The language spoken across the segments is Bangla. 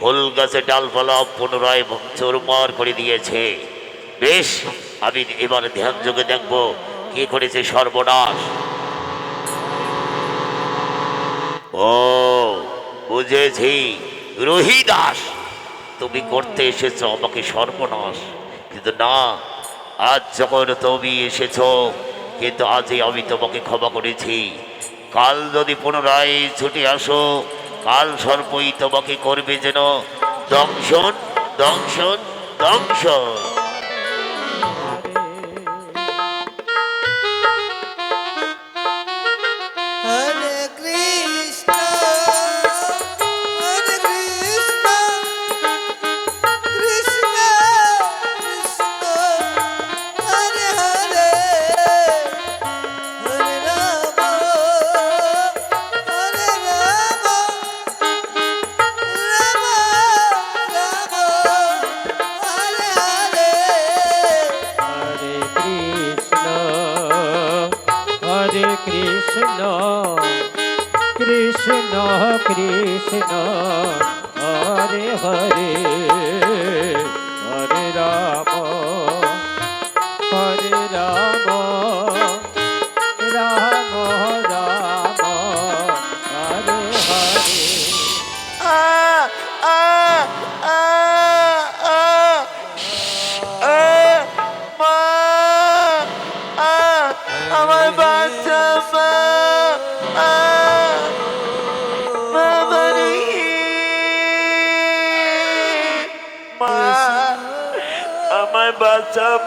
ফুল গাছে ডালপালা পুনরায় চোরমার করে দিয়েছে। বেশ, আমি এবার ধ্যান যোগে দেখব কি করেছে সর্বনাশ। ও, বুঝেছি, রোহিদাস, তুমি করতে এসেছ আমাকে সর্বনাশ। কিন্তু না, আজ যখন তুমি এসেছ, কিন্তু আজই আমি তোমাকে ক্ষমা করেছি। কাল যদি পুনরায় ছুটে আসো কাল সর্বই তোমাকে করবে যেন দংশন দংশন দংশন।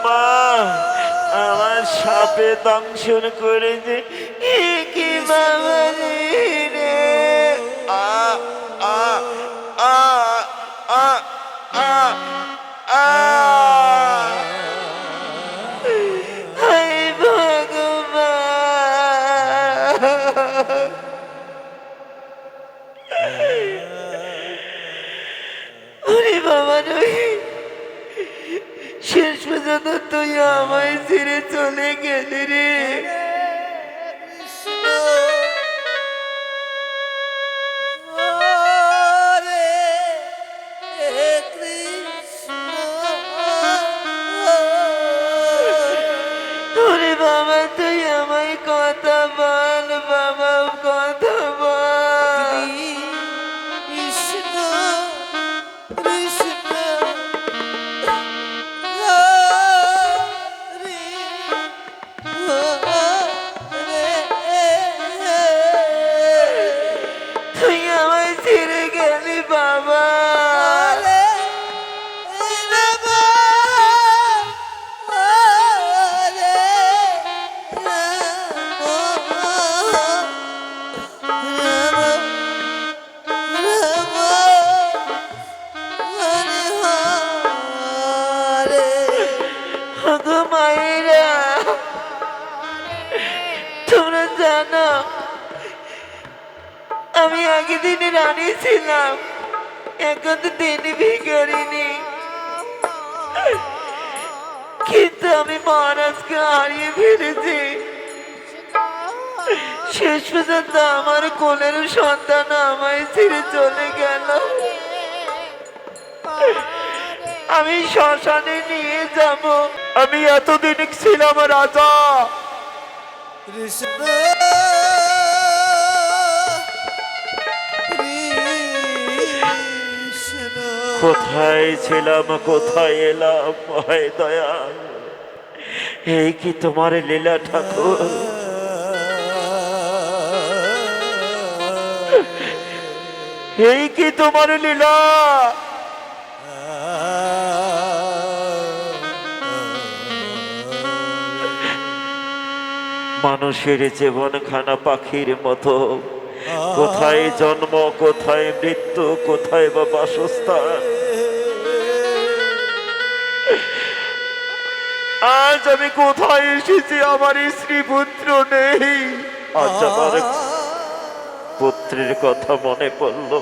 মা আমার সাপে দংশন করেছে। কি বাবা রে? আ পর্যন্ত তুই আমায় ছেড়ে চলে গেলি রে। গো মায়েরা তোমরা জানো, আমি আগে দিনে রানী ছিলাম, এখন তো দিনে ভিখারিনি কিন্তু আমি মহারাজকে হারিয়ে ফেলেছি। শেষ পর্যন্ত আমার কোলের সন্তান আমায় ছেড়ে চলে গেল। আমি শ্মশানে নিয়ে যাব। আমি এতদিন ছিলাম রাজা। কৃষ্ণ কোথায় ছিলাম কোথায় এলাম ভয় দয়া এই কি তোমার লীলা ঠাকুর? এই কি তোমার লীলা? মানুষের জীবন খানা পাখির মতো। কোথায় জন্ম কোথায় মৃত্যু কোথায় বা বাসস্থান? আজ আমি কোথায় এসেছি? আমার স্ত্রী পুত্র নেই। আজ আমার পুত্রের কথা মনে পড়ল।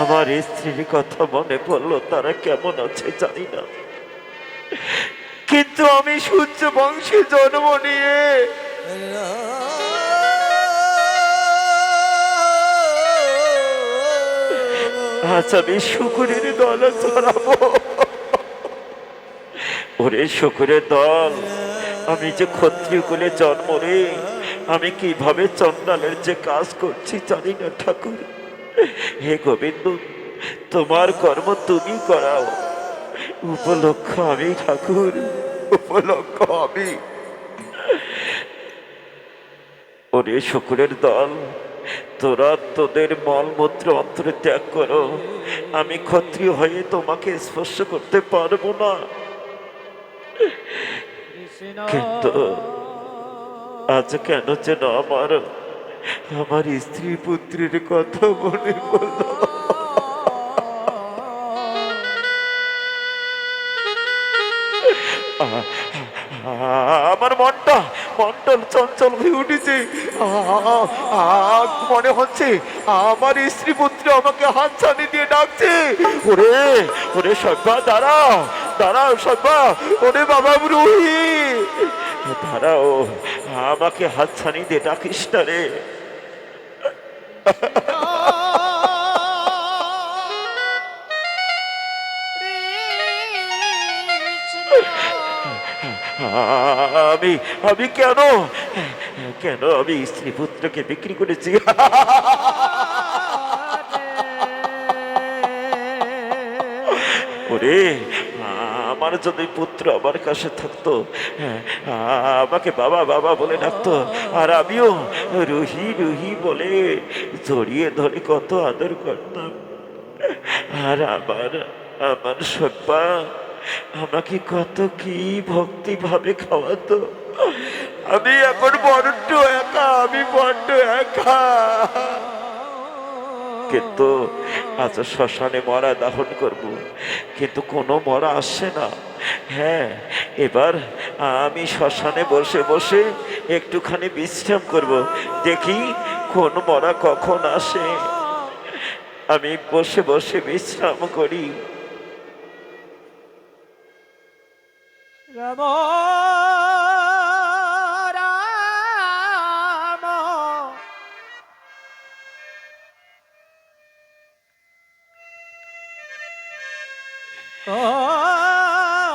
আমার স্ত্রীর কথা মনে পড়ল। তারা কেমন আছে জানি না। কিন্তু আমি সূর্য বংশে জন্ম নিয়ে আজ আমি শুকুরের দলে চড়াবো। ওরে শুকুরের দল, আমি যে ক্ষত্রিয় কুলে জন্ম রে আমি কীভাবে চন্ডালের যে কাজ করছি জানি না ঠাকুর। হে গোবিন্দ, তোমার কর্ম তুমি করাও। উপলক্ষ আমি ঠাকুর। উপলক্ষ আমি। ওরে শুকুরের দল তোরা তোদের মলমূত্র অন্তরে ত্যাগ করো। আমি ক্ষত্রিয় হয়ে তোমাকে স্পর্শ করতে পারব না। কিন্তু আজ কেন যেন আমার আমার স্ত্রী পুত্রের কথা মনে পড়ল। আমার মনটা মনটা চঞ্চল হয়ে উঠেছে। মনে হচ্ছে আমার স্ত্রী পুত্র আমাকে হাত ছানি দিয়ে ডাকছে। ওরে ওরে সব্বা দাঁড়াও দাঁড়াও সব্বা ওরে বাবা রুহি দাঁড়াও, আমাকে হাত ছানি দিয়ে ডাকিস না রে। আমি আমি কেন? কেন আমি স্ত্রী পুত্রকে বিক্রি করেছি? ওরে, আমার যদি পুত্র আমার কাছে থাকতো, আমাকে বাবা বাবা বলে ডাকতো, আর আমিও রুহি রুহি বলে জড়িয়ে ধরে কত আদর করতাম। আর আমার আমার সব্বা আমাকে কত কি ভক্তি ভাবে খাওয়াতো। আমি এখন বড্ড একা, আমি বড্ড একা। কিন্তু আজ শ্মশানে মরা দাহন করব, কিন্তু কোনো মরা আসছে না। হ্যাঁ এবার আমি শ্মশানে বসে বসে একটুখানি বিশ্রাম করব, দেখি কোন মরা কখন আসে। আমি বসে বসে বিশ্রাম করি।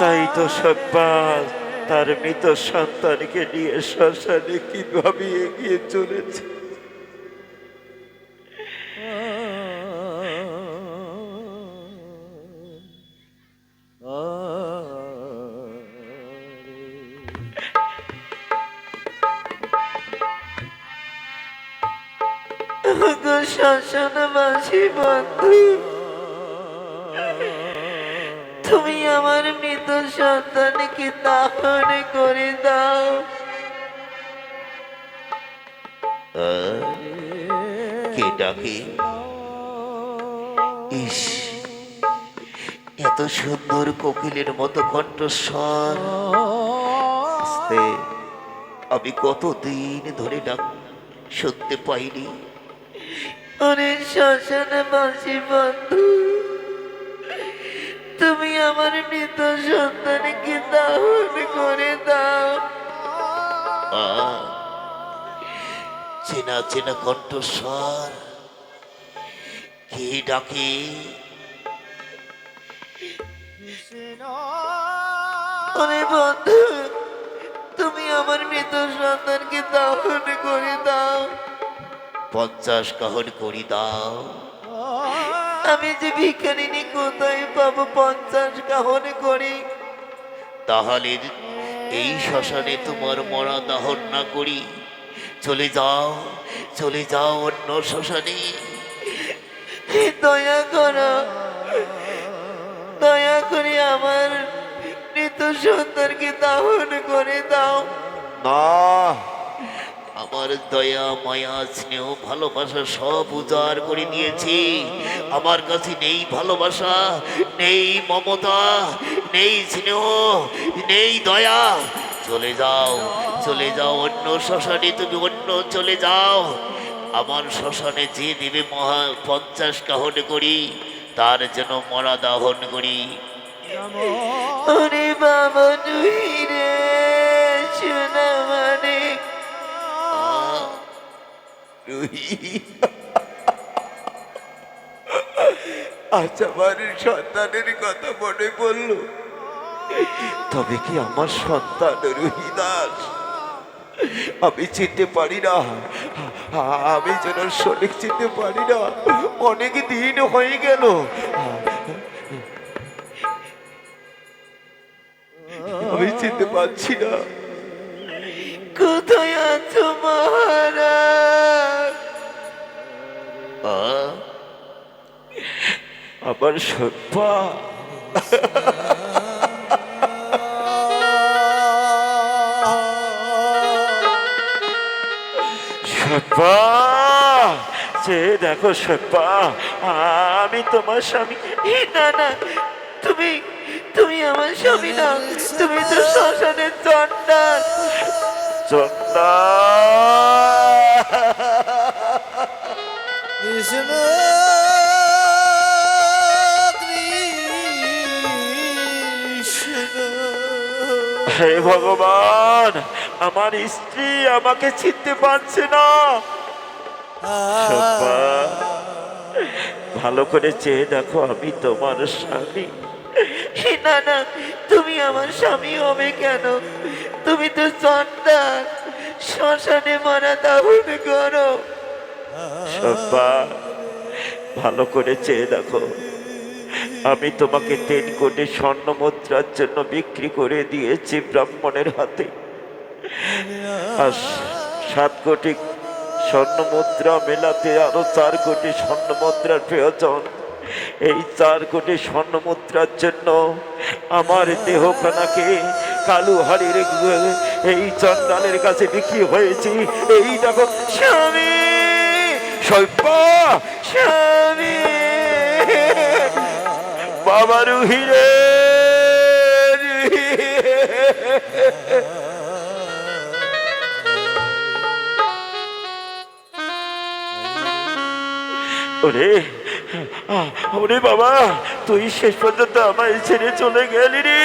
তাই তো সব্বাল তার মৃত সন্তানকে নিয়ে শ্মশানে কীভাবে এগিয়ে চলেছে? তুমি আমার মৃত সন্তানকে দাহন করে দাও। কে ডাকে? ইস এত সুন্দর কোকিলের মতো কণ্ঠস্বর। আস্তে আমি কতদিন ধরে ডাক শুনতে পাইনি। অনেক শ্মশানবাসী বন্ধু। তুমি আমার মৃত সন্তানকে দাহন করে দাও। চেনা চেনা কণ্ঠস্বর, কে ডাকে? আরে বন্ধু, তুমি আমার মৃত সন্তানকে দাহন করে দাও। পঞ্চাশ কাহন করি দাও। আমি যে ভিখারিনী কোথায় পাবো পঞ্চাশ কাহন করি। তাহলে এই শ্মশানে তোমার মরা দাহন না করি। চলে যাও চলে যাও অন্য শ্মশানে। দয়া করো, দয়া করে আমার মৃত সন্তানকে দাহন করে দাও। না। আমার দয়া, মায়া, স্নেহ, ভালোবাসা সব উজাড় করে দিয়েছি আমার কাছে নেই ভালোবাসা, নেই মমতা, নেই স্নেহ, নেই দয়া। চলে যাও চলে যাও অন্য শ্মশানে, তুমি অন্য চলে যাও। আমার শ্মশানে যে দেবে মহা পঞ্চাশ কাহন করি, তার যেন মরা দাহন করি। বাবা রে শোনা মানে আজ আমার সন্তানের কথা মনে পড়ল। তবে কি আমার সন্তান রুহিদাস আমি চিনতে পারি না। আমি যেন সঠিক চিনতে পারি না। অনেক দিন হয়ে গেল। আমি চিনতে পারছি না। কোথায় আছো মহারাজ? আমার সব্বা সব্বা যে দেখো সব্বা আমি তোমার স্বামী। না না, তুমি তুমি আমার স্বামী না। তুমি তো শ্মশানের চন্ডাল চন্দা কৃষ্ণ কৃষ্ণ হে ভগবান, আমার স্ত্রী আমাকে চিনতে পারছে না। ভালো করে চেয়ে দেখো, আমি তোমার স্বামী। না না তুমি আমার স্বামী হবে কেন? তুমি তো চন্ডাল শ্মশানে মারা দাহন করো। ভালো করে চেয়ে দেখো। আমি তোমাকে তিন কোটি স্বর্ণ মুদ্রার জন্য বিক্রি করে দিয়েছি ব্রাহ্মণের হাতে। আর সাত কোটি স্বর্ণ মুদ্রা মেলাতে আরও চার কোটি স্বর্ণ মুদ্রার প্রয়োজন। এই চার কোটি স্বর্ণ মুদ্রার জন্য আমার দেহখানাকে কালু হাড়ির এই চন্ডালের কাছে বিক্রি হয়েছি। এই দেখো, স্বামী সব্বা স্বামী। বাবা রুহিরে ওরে ওরে বাবা, তুই শেষ পর্যন্ত আমায় ছেড়ে চলে গেলি রে।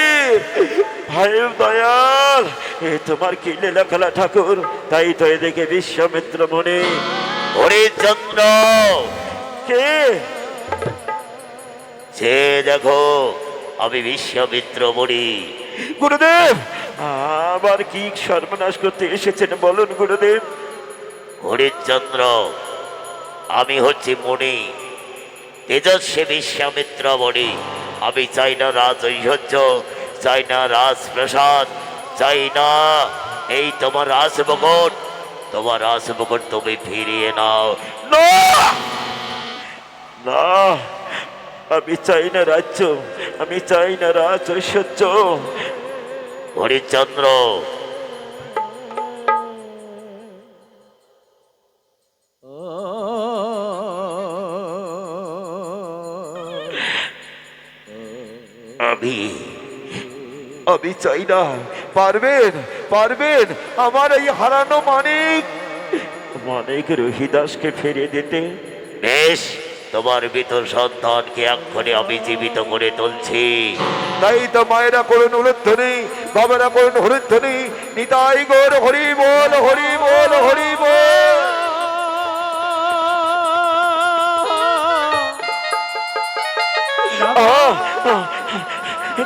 ভাই দয়াল, এ তোমার কি লীলা খেলা ঠাকুর? তাই তো এদিকে বিশ্বামিত্র মনে। ওরে চন্দ্র, কে? সে দেখো আমি বিশ্বামিত্র মণি গুরুদেব! আবার কি সর্বনাশ করতে এসেছেন বলুন গুরুদেব? হরিশ্চন্দ্র আমি হচ্ছি মণি তেজস্বী বিশ্বামিত্র মণি আমি চাই না রাজ ঐশ্বর্য চাই না রাজপ্রসাদ চাই না এই তোমার রাজমুকুট তোমার রাজমুকুট তুমি ফিরিয়ে নাও। না! না! আমি চাই না রাজ্য আমি চাই না রাজ ঐশ্বর্য। হরিশ্চন্দ্র আমি আমি চাই না পারবেন পারবেন আমার এই হারানো মানিক। মানিক রহিদাসকে ফিরিয়ে দিতে। বেশ। তোমার ভিতর সন্তানকে এক্ষণে আমি জীবিত করে তুলছি। তাই তো মায়েরা করুন উলুধ্বনি, বাবারা করুন হরিধ্বনি, নিতাই গোর হরি বল হরি বল হরি বল।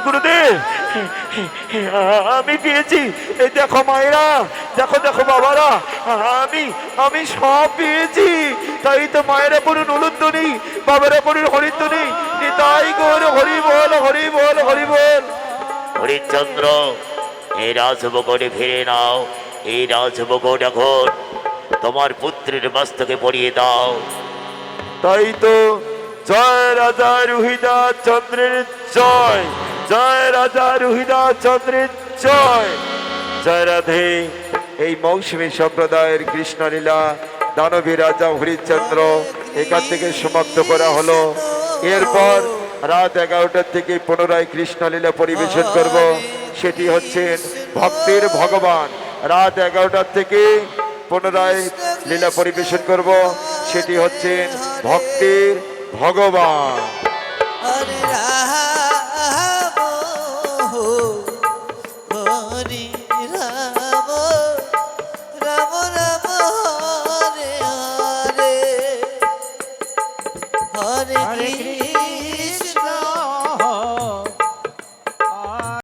গুরুদেব আমি পেয়েছি। এই দেখো মায়েরা দেখো দেখো বাবারা আমি আমি সব পেয়েছি। তাই তো মায়েরা পড়ুন উলুধ্বনি বাবারা পড়ুন হরিধ্বনি তাই গোর হরি বল হরি বল হরি বল। হরিশ্চন্দ্র এই রাজমুকুটে ফিরে নাও। এই রাজমুকুট এখন তোমার পুত্রের মস্তকে পরিয়ে দাও। তাই তো জয় রাজা রুহিদা চন্দ্রের জয়। জয় রাজা রুহিদা চন্দ্রের জয়। জয় রাধে। এই মৌসুমী সম্প্রদায়ের কৃষ্ণলীলা, দানবী রাজা হরিচন্দ্র এখান থেকে সমাপ্ত করা হলো। এরপর রাত এগারোটার থেকে পুনরায় কৃষ্ণলীলা পরিবেশন করব। সেটি হচ্ছেন ভক্তের ভগবান। রাত এগারোটার থেকে পুনরায় লীলা পরিবেশন করব। সেটি হচ্ছেন ভক্তির ভগবান।